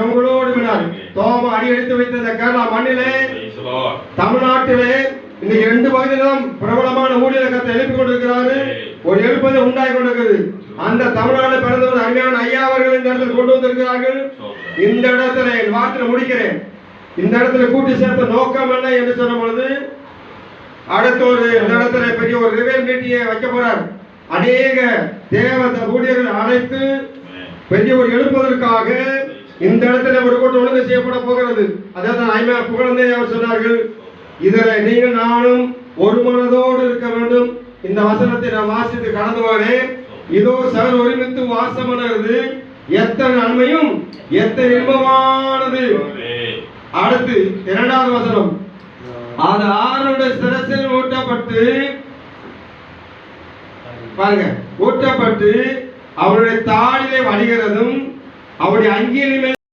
உங்களோடு வினார் தோம அடி எடுத்து வைத்த இந்த கேரளா மண்ணிலே. தமிழ்நாட்டிலே இன்னைக்கு ரெண்டு பகுதியிலும் பிரபலமான ஊழியர் கத்தை எழுப்பி கொண்டிருக்கிறாரு ஒரு எழுப்பது உண்டாகி கொண்டிருக்கிறது. அந்த தமிழ்நாடு பிறந்த ஒரு அருமையான ஐயா அவர்கள் இந்த இடத்துல கொண்டு வந்திருக்கிறார்கள். இந்த இடத்துல என் வார்த்தையை முடிக்கிறேன். இந்த இடத்துல கூட்டி சேர்த்த நோக்கம் என்ன என்று சொன்ன பொழுது அடுத்த ஒரு இந்த இடத்துல பெரிய ஒரு ரிவேல் மீட்டிங்கை வைக்க போறார். அநேக தேவ ஊழியர்கள் அழைத்து. பெரிய ஒரு எழுப்பதற்காக இந்த இடத்துல ஒரு கூட்டம் ஒழுங்கு செய்யப்பட போகிறது. அதாவது ஐமா புகழ்ந்தே அவர் சொன்னார்கள். இதில் நீங்கள் நானும் ஒரு மனதோடு இருக்க வேண்டும். இந்த வசனத்தை நான் வாசித்து கடந்து வரேன் இதோ சார் ஒருமித்து வாசமனது எத்தனை நன்மையும் எத்தனை இன்பமானது. அடுத்து இரண்டாவது வசனம். அது ஆறுடைய சிரசில் ஊட்டப்பட்டு பாருங்க ஊட்டப்பட்டு அவருடைய தாளிலே வடிகிறதும் அவருடைய அங்கீகாரமே